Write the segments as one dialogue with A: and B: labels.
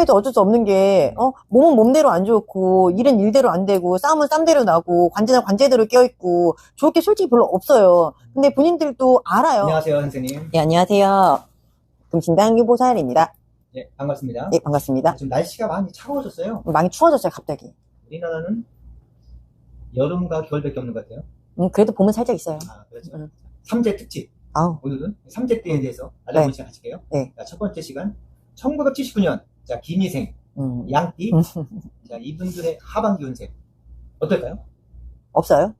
A: 섭섭해도 어쩔 수 없는 게, 어, 몸은 몸대로 안 좋고, 일은 일대로 안 되고, 싸움은 쌈대로 나고, 관제는 관제대로 껴있고, 좋을 게 솔직히 별로 없어요. 근데 본인들도 알아요.
B: 안녕하세요, 선생님.
A: 예, 안녕하세요. 금신당 유보사일입니다.
B: 예, 반갑습니다.
A: 예, 반갑습니다.
B: 지금 날씨가 많이 차가워졌어요.
A: 많이 추워졌어요, 갑자기.
B: 우리나라는 여름과 겨울밖에 없는 것 같아요.
A: 음, 그래도 봄은 살짝 있어요.
B: 아, 그렇죠.
A: 음.
B: 삼재 특집.
A: 아우,
B: 오늘은 삼재 때에 대해서 알아보는 시간 가질게요.
A: 네.
B: 자, 첫 번째 시간. 1979년. 자, 김희생,
A: 음,
B: 양띠. 자, 이분들의 하반기 운세. 어떨까요?
A: 없어요?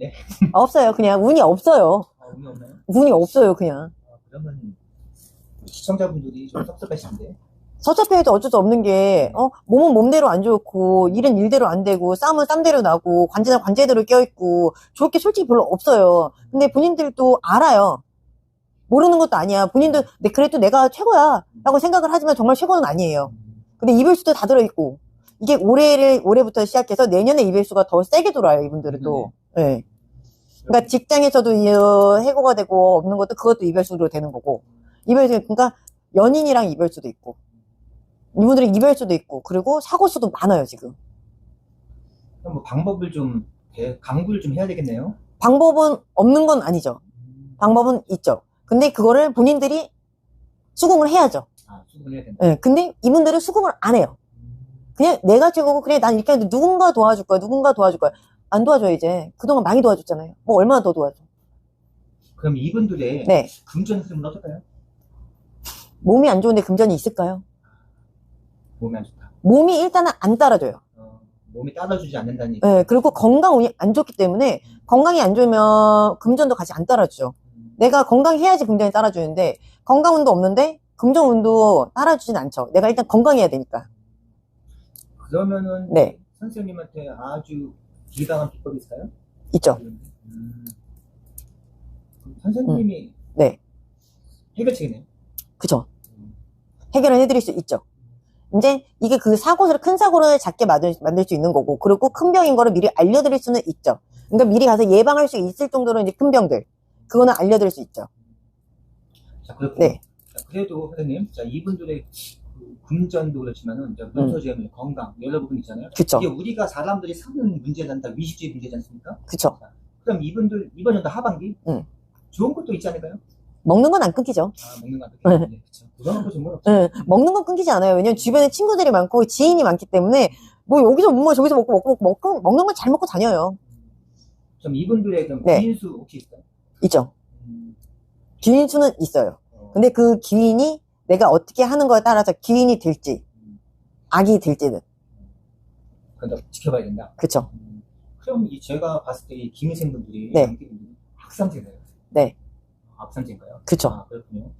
B: 네.
A: 없어요. 그냥 운이 없어요.
B: 아, 운이 없나요?
A: 운이 없어요, 그냥.
B: 아, 그러면 시청자분들이 좀 섭섭하시는데.
A: 섭섭해도 어쩔 수 없는 게, 어, 몸은 몸대로 안 좋고, 일은 일대로 안 되고, 싸움은 쌈대로 나고, 관제는 관제대로 껴있고, 좋을 게 솔직히 별로 없어요. 근데 본인들도 알아요. 모르는 것도 아니야. 본인도, 내- 그래도 내가 최고야. 라고 생각을 하지만 정말 최고는 아니에요. 근데 이별수도 다 들어있고, 이게 올해를, 올해부터 시작해서 내년에 이별수가 더 세게 돌아요, 이분들은 또. 예. 그러니까 직장에서도 이, 어, 해고가 되고, 없는 것도 그것도 이별수로 되는 거고, 이별수, 그러니까 연인이랑 이별수도 있고, 이분들은 이별수도 있고, 그리고 사고수도 많아요, 지금.
B: 그럼 뭐 방법을 좀, 대- 강구를 좀 해야 되겠네요.
A: 방법은 없는 건 아니죠. 방법은 있죠. 근데 그거를 본인들이 수긍을 해야죠.
B: 아, 수긍을 해야 된다.
A: 예. 근데 이분들은 수긍을 안 해요. 그냥 내가 최고고, 그래, 난 이렇게 하는데 누군가 도와줄 거야, 누군가 도와줄 거야. 안 도와줘, 이제. 그동안 많이 도와줬잖아요. 뭐 얼마나 더 도와줘.
B: 그럼 이분들의
A: 네.
B: 금전 흐름은 어떨까요?
A: 몸이 안 좋은데 금전이 있을까요?
B: 몸이 안 좋다.
A: 몸이 일단은 안 따라줘요.
B: 어, 몸이 따라주지 않는다는 얘기.
A: 예, 그리고 건강 운이 안 좋기 때문에 건강이 안 좋으면 금전도 같이 안 따라주죠. 내가 건강해야지 금전이 따라주는데 건강 운도 없는데 금전 운도 따라주진 않죠. 내가 일단 건강해야 되니까.
B: 그러면은
A: 네.
B: 선생님한테 아주 기강한 비법이 있어요?
A: 있죠.
B: 음. 선생님이
A: 네.
B: 해결책이네요.
A: 그죠. 해결은 해드릴 수 있죠. 이제 이게 그 사고를 큰 사고를 작게 만들, 만들 수 있는 거고 그리고 큰 병인 거를 미리 알려드릴 수는 있죠. 그러니까 미리 가서 예방할 수 있을 정도로 이제 큰 병들 그거는 알려드릴 수 있죠.
B: 자, 그렇고.
A: 네.
B: 자, 그래도 선생님, 자, 이분들의 그 금전도 그렇지만은, 이제 문서재물, 건강, 여러 부분 있잖아요.
A: 음. 그쵸.
B: 이게 우리가 사람들이 사는 문제는 다 위식주의 문제지 않습니까?
A: 그쵸.
B: 그럼 이분들, 이번 연도 하반기,
A: 응.
B: 좋은 것도 있지 않을까요?
A: 먹는 건 안 끊기죠.
B: 아, 먹는 거
A: 네.
B: 같아요. 네, 그쵸. 그거는 좋은 건 없죠.
A: 예, 먹는 건 끊기지 않아요. 왜냐면 주변에 친구들이 많고 지인이 많기 때문에 뭐 여기서 못 먹어 저기서 먹고 먹고 먹고 먹는 건 잘 먹고 다녀요.
B: 그럼 이분들의 그럼
A: 네.
B: 기인수 혹시 있어요?
A: 있죠.
B: 음,
A: 기인 수는 있어요.
B: 어,
A: 근데 그 기인이 내가 어떻게 하는 거에 따라서 기인이 될지 악이 될지는
B: 그건 더 지켜봐야 된다.
A: 그쵸.
B: 음, 그럼 이 제가 봤을 때 이 김희생 분들이
A: 네.
B: 학삼제인가요?
A: 네.
B: 아, 학삼제인가요?
A: 그쵸.
B: 아, 그렇군요.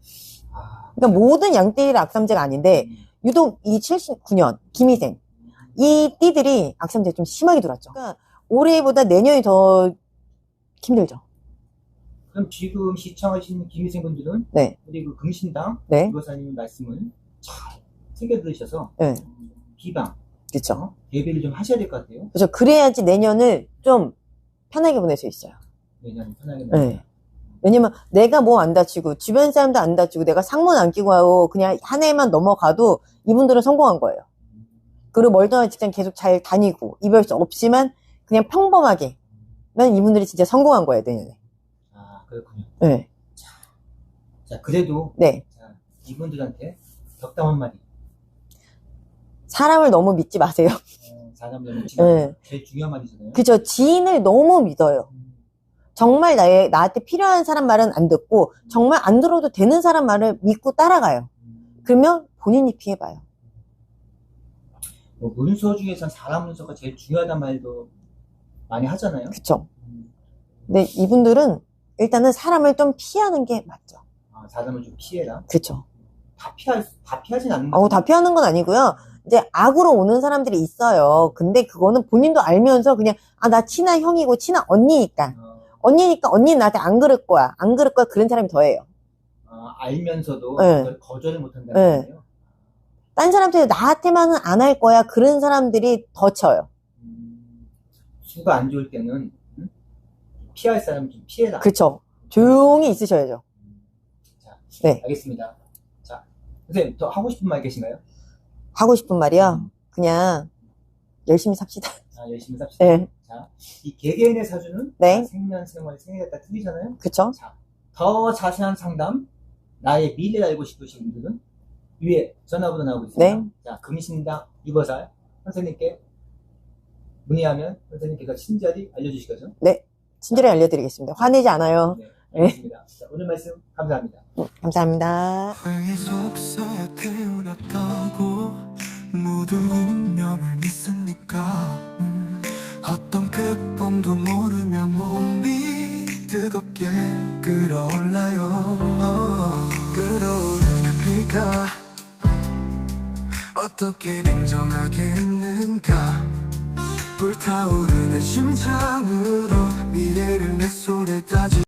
B: 아,
A: 그러니까 모든 양띠가 악삼제가 아닌데
B: 음,
A: 유독 이 79년 김희생 이 띠들이 악삼제 좀 심하게 돌았죠. 그러니까 올해보다 내년이 더 힘들죠.
B: 그럼 지금 시청하시는 김희생 분들은
A: 네.
B: 우리 그 금신당
A: 네.
B: 유보사님 말씀을 잘 챙겨 들으셔서
A: 네.
B: 비방,
A: 그쵸.
B: 어? 예배를 좀 하셔야 될 것 같아요.
A: 그죠. 그래야지 내년을 좀 편하게 보낼 수 있어요.
B: 내년 편하게.
A: 네. 왜냐면 내가 뭐 안 다치고 주변 사람도 안 다치고 내가 상문 안 끼고 하고 그냥 한 해만 넘어가도 이분들은 성공한 거예요. 그리고 멀쩡한 직장 계속 잘 다니고 이별수 없이만 그냥 평범하게 난 이분들이 진짜 성공한 거예요 내년에.
B: 아, 그렇군요.
A: 네.
B: 자, 그래도
A: 네.
B: 자, 이분들한테 덕담 한마디.
A: 사람을 너무 믿지 마세요.
B: 어, 사람들 묻지
A: 네.
B: 제일 중요한 말이잖아요.
A: 그죠. 지인을 너무 믿어요.
B: 음,
A: 정말 나의 나한테 필요한 사람 말은 안 듣고 정말 안 들어도 되는 사람 말을 믿고 따라가요.
B: 음.
A: 그러면 본인이 피해봐요.
B: 뭐 문서 중에선 사람 문서가 제일 중요하단 말도 많이 하잖아요.
A: 그쵸.
B: 음,
A: 근데 이분들은 일단은 사람을 좀 피하는 게 맞죠.
B: 아, 사람을 좀 피해라.
A: 그쵸.
B: 다 피할, 다 피하진 않는
A: 어, 다 피하는 건 아니고요. 이제 악으로 오는 사람들이 있어요. 근데 그거는 본인도 알면서 그냥, 아, 나 친한 형이고 친한 언니니까.
B: 어,
A: 언니니까 언니는 나한테 안 그럴 거야. 안 그럴 거야. 그런 사람이 더해요.
B: 아, 알면서도
A: 네.
B: 그걸 거절을 못한다는
A: 네.
B: 거예요.
A: 딴 사람한테 나한테만은 안 할 거야. 그런 사람들이 더 쳐요.
B: 음, 수가 안 좋을 때는 음? 피할 사람 좀 피해라.
A: 그쵸. 조용히 있으셔야죠.
B: 자,
A: 네.
B: 알겠습니다. 자, 선생님 더 하고 싶은 말 계신가요?
A: 하고 싶은 말이요. 그냥 열심히 삽시다.
B: 자, 열심히 삽시다.
A: 네.
B: 자, 이 개개인의 사주는
A: 네.
B: 생년, 생활, 생애가 다 틀리잖아요.
A: 그쵸?
B: 자, 더 자세한 상담, 나의 미래를 알고 싶으신 분들은 위에 전화번호 나오고 있습니다.
A: 네.
B: 자, 금신당 유버살 선생님께 문의하면 선생님께서 친절히 알려주시겠죠?
A: 친절히 알려드리겠습니다. 화내지 않아요.
B: 네,
A: 네.
B: 알겠습니다. 자, 오늘 말씀 감사합니다.
A: 음, 감사합니다.
C: 태어났다고 모두 운명을 믿으니까 음, 어떤 끝범도 모르면 몸이 뜨겁게 끓어올라요 어, 끓어오르는 비가 어떻게 냉정하겠는가 불타오르는 심장으로 미래를 내 손에 따지